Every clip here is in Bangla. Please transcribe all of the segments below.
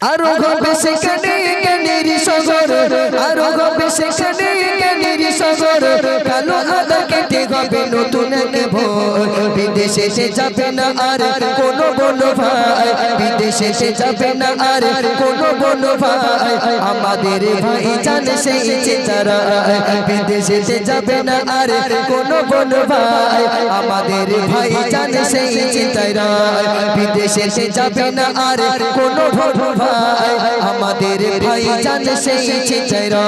আরও হবে সেখানে জ্ঞানের সাগর। আরও হবে সেখানে জ্ঞানের সাগর। কালো আদা কেটে হবে নতুন ভোর। বিদেশে সে যাবে না আর কোনো কোনো ভাই। সে যাবে না আর কোনো বনো ভাই, আমাদের ভাই জান সেই চেতারা। বিদেশে যাবে না আর কোনো বনো ভাই, আমাদের ভাই জান সেই চেতারা। বিদেশে যাবে না আর কোনো বনো ভাই আমাদের ভাই জানে সেই চেতারা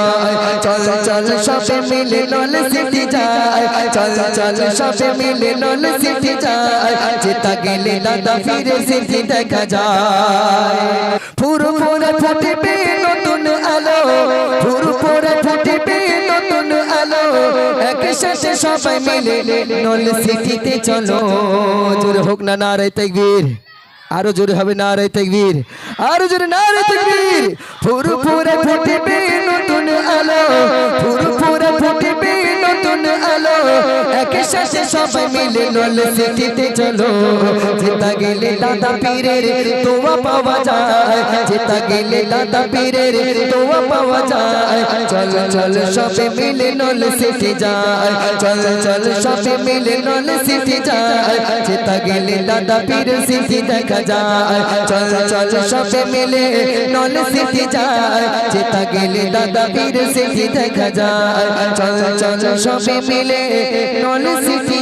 চল চল, সবে মিলে নল সিটি যায়। চল চল, সবে মিলে নল সিটি যায়। যেটা গেলে দাদা ফিরে সিটি দেখা যায়। ফুরু ফুরে ফুটবে নতুন আলো। ফুরু ফুরে ফুটবে নতুন আলো। একসাথে সবাই মিলে নল সিটিতে চলো। জোরে হোক না নারে তাকবীর আরও জোরে হবে না রে তেগবীর আরও জোরে না রে ফুরু ফুরে ফুটবে নতুন আলো ফুরু ফুরে ফুটবে নতুন আলো। একসাথে সবাই মিলে নল সিটিতে চলো। জিতা গেলে দাদা পীরের তোয়া পাওয়া যায়। যেটা গেলে দাদা পীরের তোয়া পাওয়া যায় চল চল সবে মিলে নল সিটি যায় চল চল সবে মিলে নল সিটি যায় যেটা গেলে দাদা পীর সিটি দেখা যায় চল চল সবে মিলে নল সিটি যায় যেটা গেলে দাদা পীর সিটি দেখা যায় চল চল সবে মিলে নল সিটি যায় যেটা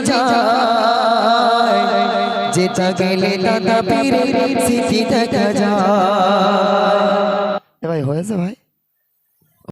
গেলে দাদা পীরের স্মৃতি দেখা যায়। এ ভাই হয়েছে ভাই?